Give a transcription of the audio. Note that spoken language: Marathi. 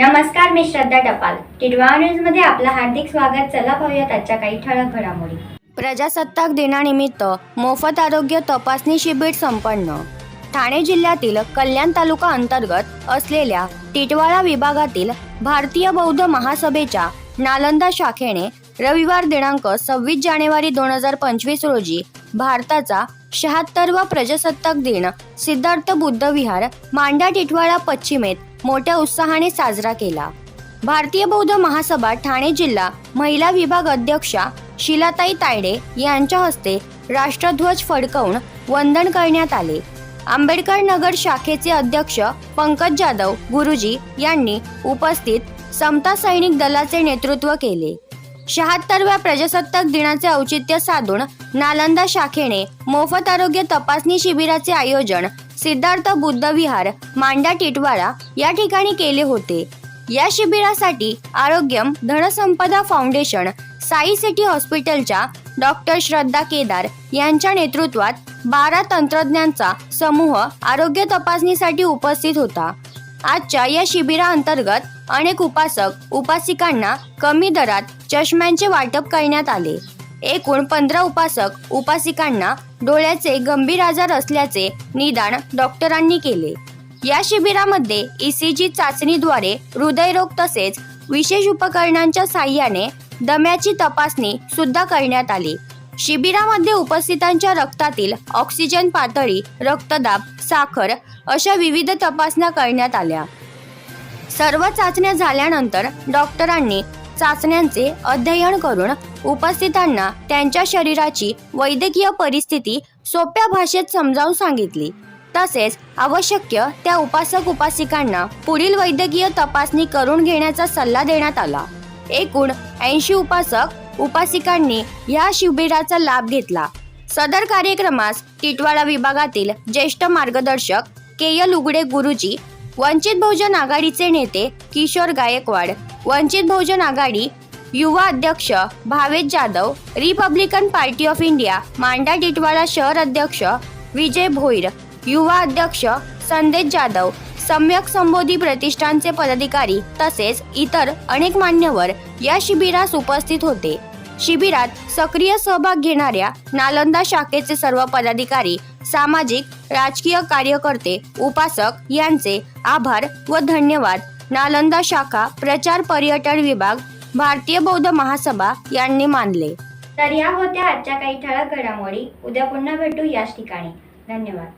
नमस्कार मी श्रद्धा टपाल. टिडवा न्यूजमध्ये आपलं हार्दिक स्वागत. चला पाहूयात आजच्या काही ठळक घडामोडी. प्रजासत्ताक दिनानिमित्त मोफत आरोग्य तपासणी शिबिर संपन्न. ठाणे जिल्ह्यातील कल्याण तालुका अंतर्गत असलेल्या टिटवाळा विभागातील भारतीय बौद्ध महासभेच्या नालंदा शाखेने रविवार दिनांक सव्वीस जानेवारी दोन हजार पंचवीस रोजी भारताचा शहात्तरवा प्रजासत्ताक दिन सिद्धार्थ बुद्ध विहार मांडा टिटवाळा पश्चिमेत मोठ्या उत्साहाने साजरा केला. भारतीय बौद्ध महासभा ठाणे जिल्हा महिला विभाग अध्यक्षा शिलाताई तायडे यांच्या हस्ते राष्ट्रध्वज फडकवून वंदन करण्यात आले. आंबेडकर नगर शाखेचे अध्यक्ष पंकज जाधव गुरुजी यांनी उपस्थित समता सैनिक दलाचे नेतृत्व केले. शहात्तरव्या प्रजासत्ताक दिनाचे औचित्य साधून नालंदा शाखेने मोफत आरोग्य तपासणी शिबिराचे आयोजन सिद्धार्थ बुद्ध विहार मांडा टिटवाळा या ठिकाणी केले होते. या शिबिरासाठी आरोग्यम धनसंपदा फाउंडेशन साई सिटी हॉस्पिटलच्या डॉक्टर श्रद्धा केदार यांच्या नेतृत्वात बारा तंत्रज्ञांचा समूह आरोग्य तपासणीसाठी उपस्थित होता. आजच्या या शिबिराअंतर्गत अनेक उपासक उपासिकांना कमी दरात चष्म्यांचे वाटप करण्यात आले. एकूण पंधरा उपासक उपासिकांना डोळ्याचे गंभीर आजार असल्याचे निदान डॉक्टरांनी केले. या शिबिरामध्ये ईसीजी चाचणीद्वारे हृदयरोग तसेच विशेष उपकरणांच्या साह्याने दम्याची तपासणी सुद्धा करण्यात आली. शिबिरामध्ये उपस्थितांच्या रक्तातील ऑक्सिजन पातळी रक्तदाब साखर अशा विविध तपासण्या करण्यात आल्या. सर्व चाचण्या झाल्यानंतर डॉक्टरांनी चाचण्यांचे अध्ययन करून उपस्थितांना त्यांच्या शरीराची वैद्यकीय परिस्थिती सोप्या भाषेत समजावून सांगितली. तसेच आवश्यक त्या उपासक उपासिकांना पुढील वैद्यकीय तपासणी करून घेण्याचा सल्ला देण्यात आला. एकूण ऐंशी उपासक उपासिकांनी या शिबिराचा लाभ घेतला. सदर कार्यक्रमास टिटवाळा विभागातील ज्येष्ठ मार्गदर्शक केयल उगडे गुरुजी वंचित बहुजन आघाडीचे नेते किशोर गायकवाड वंचित बहुजन आघाडी युवा अध्यक्ष Bhavesh Jadhav Republican party of India Manda Titwala शहर अध्यक्ष विजय भोईर युवा अध्यक्ष संदेश जाधव सम्यक संबोधी प्रतिष्ठानचे पदाधिकारी तसेच इतर अनेक मान्यवर या शिबिरास उपस्थित होते. शिबिरात सक्रिय सहभाग घेणाऱ्या नालंदा शाखेचे सर्व पदाधिकारी सामाजिक राजकीय कार्यकर्ते उपासक यांचे आभार व धन्यवाद. नालंदा शाखा प्रचार पर्यटन विभाग भारतीय बौद्ध महासभा यांनी मानले. तर या होत्या आजच्या काही ठळक घडामोडी. उद्या पुन्हा भेटू याच ठिकाणी. धन्यवाद.